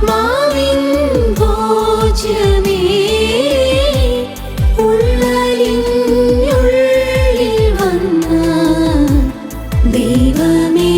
ആത്മാവിൻ ഭോജനേ ഉള്ളലിനുള്ളിൽ വന്ന ദൈവമേ.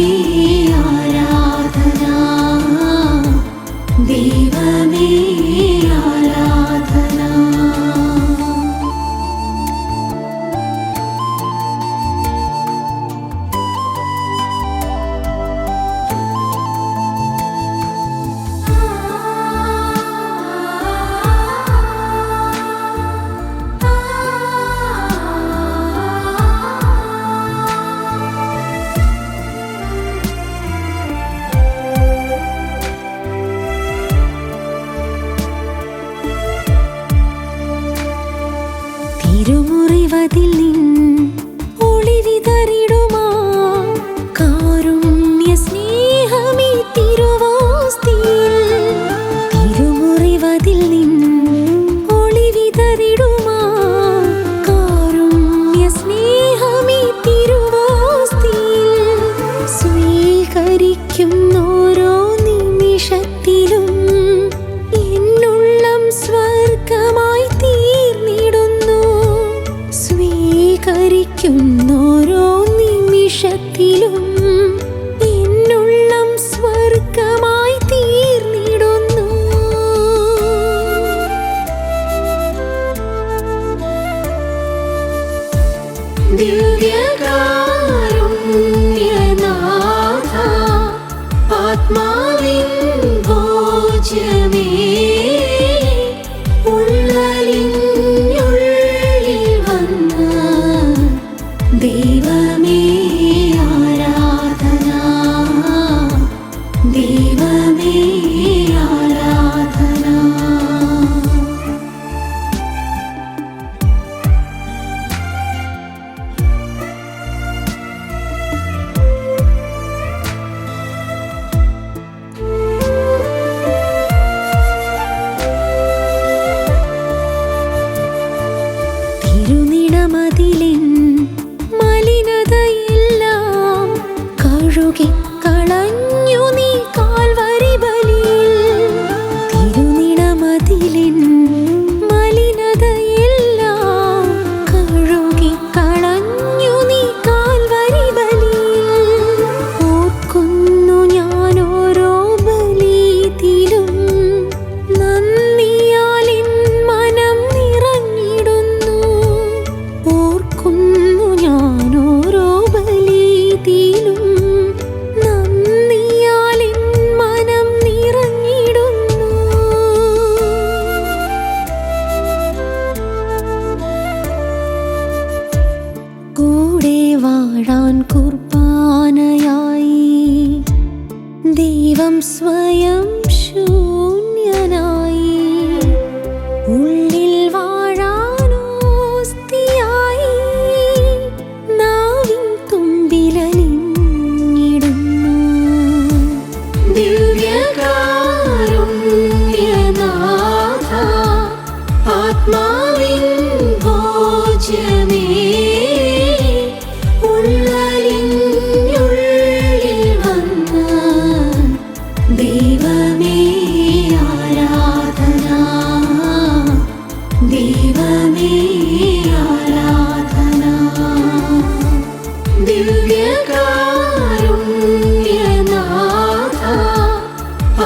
కదిలి you.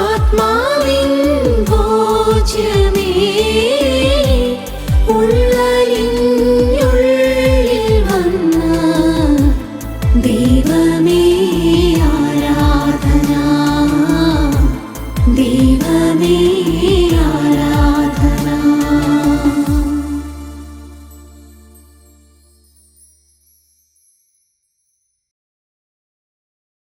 ആത്മാവിൻ ഭോജമേ ഉള്ള